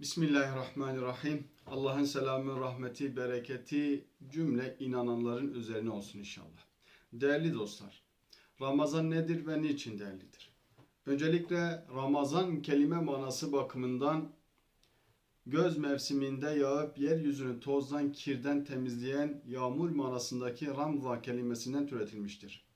Bismillahirrahmanirrahim. Allah'ın selamı, rahmeti, bereketi cümle inananların üzerine olsun inşallah. Değerli dostlar, Ramazan nedir ve niçin değerlidir? Öncelikle Ramazan kelime manası bakımından göz mevsiminde yağıp yeryüzünü tozdan, kirden temizleyen yağmur manasındaki Ramza kelimesinden türetilmiştir.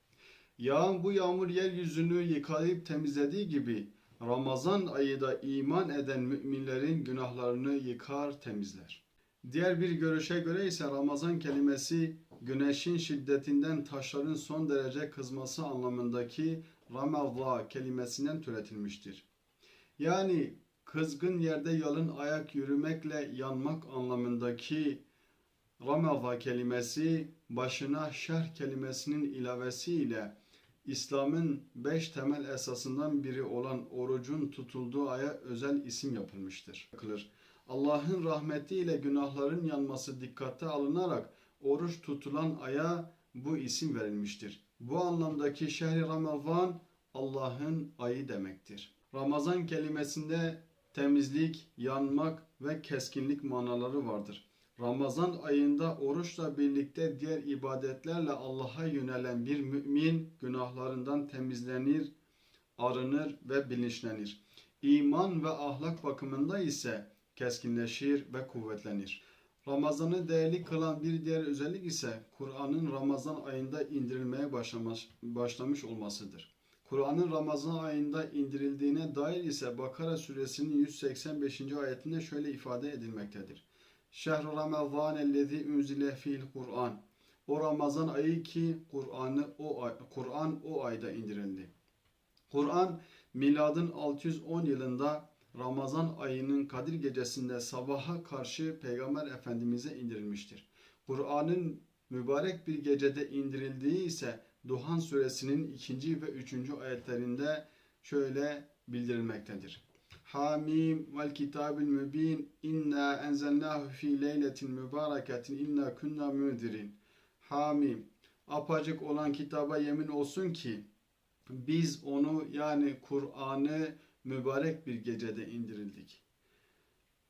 Yağan bu yağmur yeryüzünü yıkayıp temizlediği gibi Ramazan ayı da iman eden müminlerin günahlarını yıkar, temizler. Diğer bir görüşe göre ise Ramazan kelimesi güneşin şiddetinden taşların son derece kızması anlamındaki Ramazza kelimesinden türetilmiştir. Yani kızgın yerde yalın ayak yürümekle yanmak anlamındaki Ramazza kelimesi başına şerh kelimesinin ilavesiyle İslam'ın beş temel esasından biri olan orucun tutulduğu aya özel isim yapılmıştır. Allah'ın rahmetiyle günahların yanması dikkate alınarak oruç tutulan aya bu isim verilmiştir. Bu anlamdaki şehri Ramazan Allah'ın ayı demektir. Ramazan kelimesinde temizlik, yanmak ve keskinlik manaları vardır. Ramazan ayında oruçla birlikte diğer ibadetlerle Allah'a yönelen bir mümin günahlarından temizlenir, arınır ve bilinçlenir. İman ve ahlak bakımında ise keskinleşir ve kuvvetlenir. Ramazan'ı değerli kılan bir diğer özellik ise Kur'an'ın Ramazan ayında indirilmeye başlamış, başlamış olmasıdır. Kur'an'ın Ramazan ayında indirildiğine dair ise Bakara suresinin 185. ayetinde şöyle ifade edilmektedir. Şehr Ramazan ellezî unzile fil Kur'an. O Ramazan ayı ki Kur'an'ı o Kur'an o ayda indirildi. Kur'an miladın 610 yılında Ramazan ayının Kadir gecesinde sabaha karşı Peygamber Efendimiz'e indirilmiştir. Kur'an'ın mübarek bir gecede indirildiği ise Duhan suresinin ikinci ve üçüncü ayetlerinde şöyle bildirilmektedir. Hamim vel kitabil mübin inna enzelnahu fi leyletin mübareketin inna kunna müdirin. Hamim apacık olan kitaba yemin olsun ki biz onu yani Kur'an'ı mübarek bir gecede indirildik.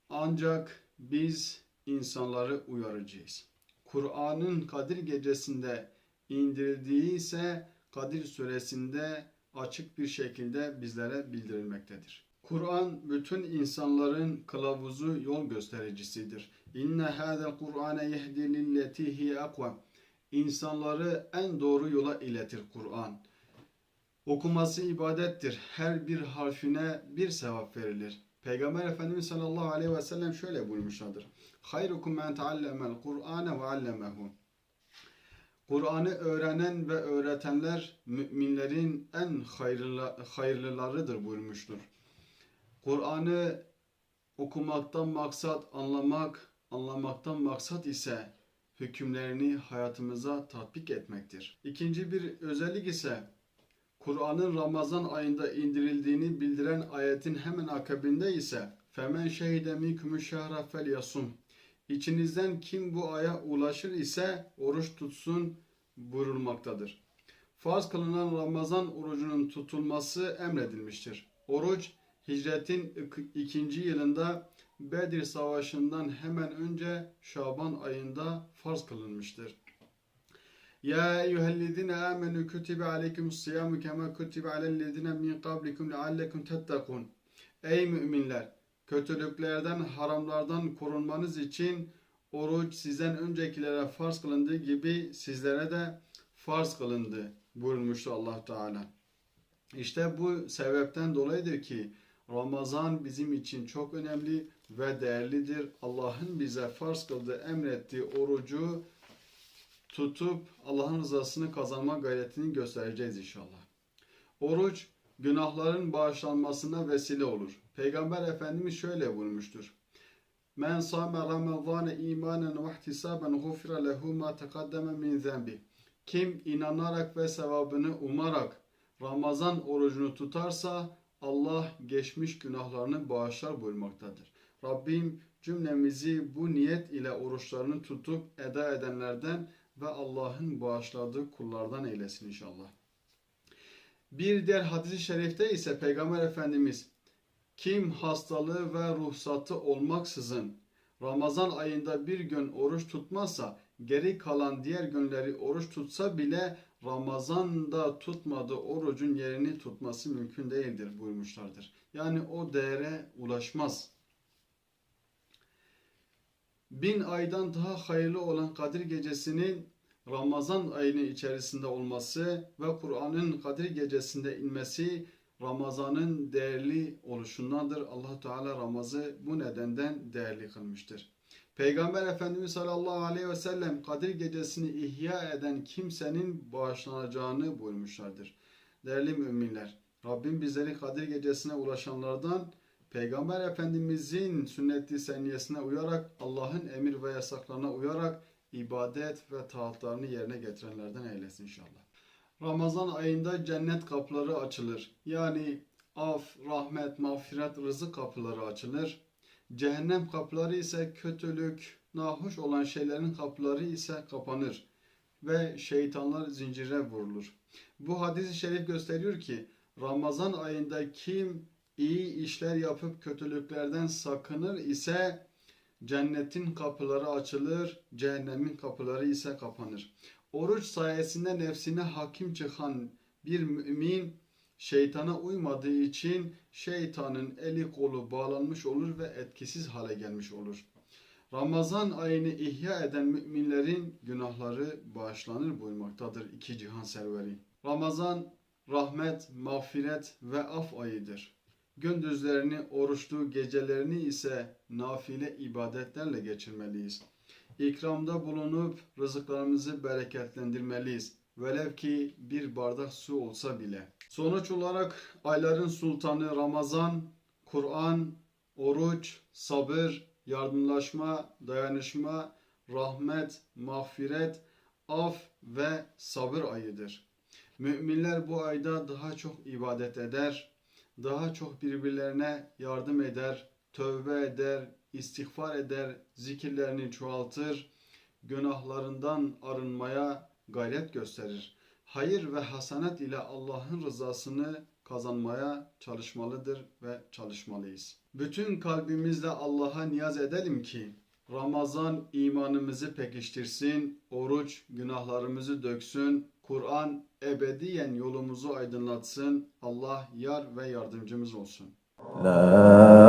Ancak biz insanları uyaracağız. Kur'an'ın Kadir gecesinde indirildiği ise Kadir suresinde açık bir şekilde bizlere bildirilmektedir. Kur'an bütün insanların kılavuzu yol göstericisidir. İnne hâzel Kur'ane yehdi lilleti hiye akvam. İnsanları en doğru yola iletir Kur'an. Okuması ibadettir. Her bir harfine bir sevap verilir. Peygamber Efendimiz sallallahu aleyhi ve sellem şöyle buyurmuşlardır. Hayrukum men teallemel Kur'ane ve allemehu. Kur'an'ı öğrenen ve öğretenler müminlerin en hayırlı, hayırlılarıdır buyurmuştur. Kur'an'ı okumaktan maksat anlamak, anlamaktan maksat ise hükümlerini hayatımıza tatbik etmektir. İkinci bir özellik ise Kur'an'ın Ramazan ayında indirildiğini bildiren ayetin hemen akabinde ise Femen şehide minkumü şehra fel yasum. İçinizden kim bu aya ulaşır ise oruç tutsun buyurulmaktadır. Farz kılınan Ramazan orucunun tutulması emredilmiştir. Oruç hicretin ikinci yılında Bedir Savaşı'ndan hemen önce Şaban ayında farz kılınmıştır. Ya eyyühellezine amenu kutibe aleykumus siyamu kema kutibe alellezine min qablikum leallekum tettakun. Ey müminler! Kötülüklerden, haramlardan korunmanız için oruç sizden öncekilere farz kılındığı gibi sizlere de farz kılındı buyurmuştu Allah Teala. İşte bu sebepten dolayıdır ki Ramazan bizim için çok önemli ve değerlidir. Allah'ın bize farz kıldığı, emrettiği orucu tutup Allah'ın rızasını kazanma gayretini göstereceğiz inşallah. Oruç günahların bağışlanmasına vesile olur. Peygamber Efendimiz şöyle buyurmuştur. Men sâme ramazâne imanen ve ihtisâben gufira lehu ma tekaddeme min zembi. Kim inanarak ve sevabını umarak Ramazan orucunu tutarsa Allah geçmiş günahlarını bağışlar buyurmaktadır. Rabbim cümlemizi bu niyet ile oruçlarını tutup eda edenlerden ve Allah'ın bağışladığı kullardan eylesin inşallah. Bir diğer hadis-i şerifte ise Peygamber Efendimiz Kim hastalığı ve ruhsatı olmaksızın Ramazan ayında bir gün oruç tutmazsa geri kalan diğer günleri oruç tutsa bile Ramazan'da tutmadığı orucun yerini tutması mümkün değildir buyurmuşlardır. Yani o değere ulaşmaz. Bin aydan daha hayırlı olan Kadir Gecesi'nin Ramazan ayının içerisinde olması ve Kur'an'ın Kadir Gecesi'nde inmesi Ramazan'ın değerli oluşundandır. allah Teala Ramaz'ı bu nedenden değerli kılmıştır. Peygamber Efendimiz sallallahu aleyhi ve sellem Kadir Gecesi'ni ihya eden kimsenin bağışlanacağını buyurmuşlardır. Değerli müminler, Rabbim bizleri Kadir Gecesi'ne ulaşanlardan Peygamber Efendimizin sünneti seniyesine uyarak Allah'ın emir ve yasaklarına uyarak ibadet ve taatlarını yerine getirenlerden eylesin inşallah. Ramazan ayında cennet kapıları açılır. Yani af, rahmet, mağfiret, rızık kapıları açılır. Cehennem kapıları ise kötülük, nahoş olan şeylerin kapıları ise kapanır ve şeytanlar zincire vurulur. Bu hadis-i şerif gösteriyor ki Ramazan ayında kim iyi işler yapıp kötülüklerden sakınır ise cennetin kapıları açılır, cehennemin kapıları ise kapanır. Oruç sayesinde nefsine hakim çıkan bir mümin şeytana uymadığı için şeytanın eli kolu bağlanmış olur ve etkisiz hale gelmiş olur. Ramazan ayını ihya eden müminlerin günahları bağışlanır buyurmaktadır iki cihan serveri. Ramazan rahmet, mağfiret ve af ayıdır. Gündüzlerini oruçlu, gecelerini ise nafile ibadetlerle geçirmeliyiz. İkramda bulunup rızıklarımızı bereketlendirmeliyiz. Velev ki bir bardak su olsa bile. Sonuç olarak ayların sultanı Ramazan, Kur'an, oruç, sabır, yardımlaşma, dayanışma, rahmet, mağfiret, af ve sabır ayıdır. Müminler bu ayda daha çok ibadet eder, daha çok birbirlerine yardım eder, tövbe eder, istiğfar eder, zikirlerini çoğaltır, günahlarından arınmaya gayret gösterir. Hayır ve hasanat ile Allah'ın rızasını kazanmaya çalışmalıdır ve çalışmalıyız. Bütün kalbimizle Allah'a niyaz edelim ki Ramazan imanımızı pekiştirsin, oruç günahlarımızı döksün, Kur'an ebediyen yolumuzu aydınlatsın. Allah yar ve yardımcımız olsun. La